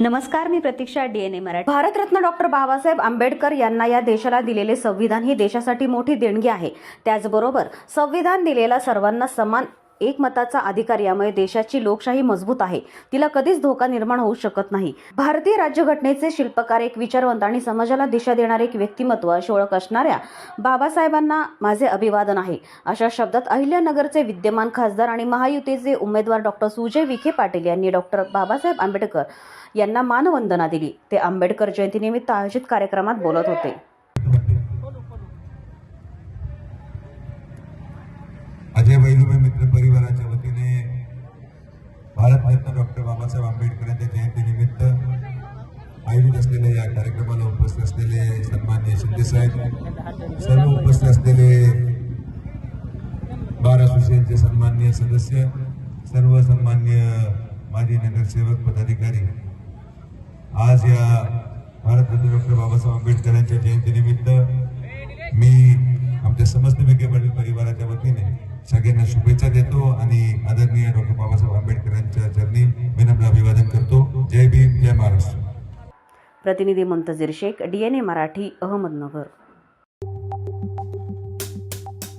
नमस्कार मी Pratiksha DNA Marathi. Bharat Ratna doctor Babasaheb Ambedkar यांना या देशाला दिलेले संविधान ही देशासाठी मोठी देणगी आहे. त्याचबरोबर संविधान दिलेला सर्वांना समान एकमताचा अधिकार यामुळे देशाची लोकशाही मजबूत आहे. तिला कधीच धोका निर्माण होऊ शकत नाही. भारतीय राज्यघटनेचे शिल्पकार एक विचारवंत आणि समाजाला दिशा देणारे एक व्यक्तिमत्व अशी ओळख असणाऱ्या बाबासाहेबांना माझे अभिवादन आहे. अशा शब्दात अहिल्यानगरचे विद्यमान खासदार आणि महायुतीचे उमेदवार डॉक्टर सुजय विखे पाटील यांनी डॉक्टर बाबासाहेब आंबेडकर यांना मानवंदना दिली. ते आंबेडकर जयंतीनिमित्त आयोजित कार्यक्रमात बोलत होते. अजय मित्र परिवाराच्या वतीने भारतरत्न डॉक्टर बाबासाहेब आंबेडकर यांच्या जयंतीनिमित्त आयोजित असलेल्या या कार्यक्रमाला उपस्थित असलेले सन्मान्य शिंदेसाहेब सर्व उपस्थित असलेले बार असोसिएशनचे सन्मान्य सदस्य सर्व सन्मान्य माजी नगरसेवक पदाधिकारी आज या भारतरत्न डॉक्टर बाबासाहेब आंबेडकर यांच्या जयंतीनिमित्त मी आमच्या समस्त विखे पाटील परिवाराच्या वतीने त्यांना शुभेच्छा देतो आणि आदरणीय डॉक्टर बाबासाहेब आंबेडकरांच्या चरणी विनम्र अभिवादन करतो. जय भीम जय महाराष्ट्र. प्रतिनिधी मुंतजीर शेख डीएनए मराठी अहमदनगर.